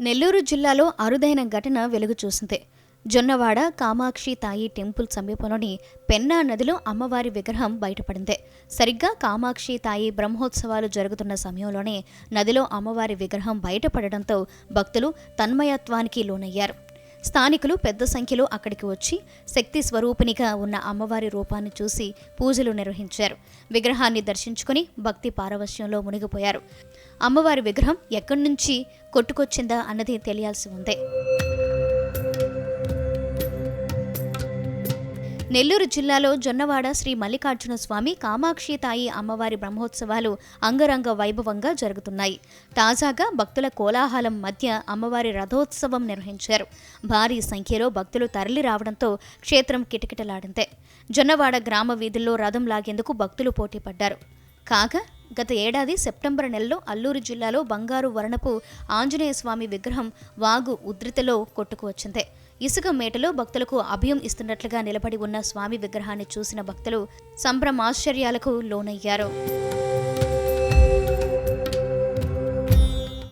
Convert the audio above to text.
నెల్లూరు జిల్లాలో అరుదైన ఘటన వెలుగు చూసింది. జొన్నవాడ కామాక్షి తాయి టెంపుల్ సమీపంలోని పెన్నా నదిలో అమ్మవారి విగ్రహం బయటపడింది. సరిగ్గా కామాక్షి తాయి బ్రహ్మోత్సవాలు జరుగుతున్న సమయంలోనే నదిలో అమ్మవారి విగ్రహం బయటపడడంతో భక్తులు తన్మయత్వానికి లోనయ్యారు. స్థానికులు పెద్ద సంఖ్యలో అక్కడికి వచ్చి శక్తి స్వరూపిణిగా ఉన్న అమ్మవారి రూపాన్ని చూసి పూజలు నిర్వహించారు. విగ్రహాన్ని దర్శించుకుని భక్తి పారవశ్యంలో మునిగిపోయారు. అమ్మవారి విగ్రహం ఎక్కడి నుంచి కొట్టుకొచ్చిందా అన్నది తెలియాల్సి ఉంది. నెల్లూరు జిల్లాలో జొన్నవాడ శ్రీ మల్లికార్జున స్వామి కామాక్షి తాయి అమ్మవారి బ్రహ్మోత్సవాలు అంగరంగ వైభవంగా జరుగుతున్నాయి. తాజాగా భక్తుల కోలాహలం మధ్య అమ్మవారి రథోత్సవం నిర్వహించారు. భారీ సంఖ్యలో భక్తులు తరలి రావడంతో క్షేత్రం కిటకిటలాడిందే. జొన్నవాడ గ్రామ వీధుల్లో రథం లాగేందుకు భక్తులు పోటీపడ్డారు. కాగా గత ఏడాది సెప్టెంబర్ నెలలో అల్లూరు జిల్లాలో బంగారు వరణపు ఆంజనేయ స్వామి విగ్రహం వాగు ఉధృతిలో కొట్టుకువచ్చింది ఇసుక మేటలో భక్తులకు అభయం ఇస్తున్నట్లుగా నిలబడి ఉన్న స్వామి విగ్రహాన్ని చూసిన భక్తులు సంభ్రమాశ్చర్యాలకు లోనయ్యారు.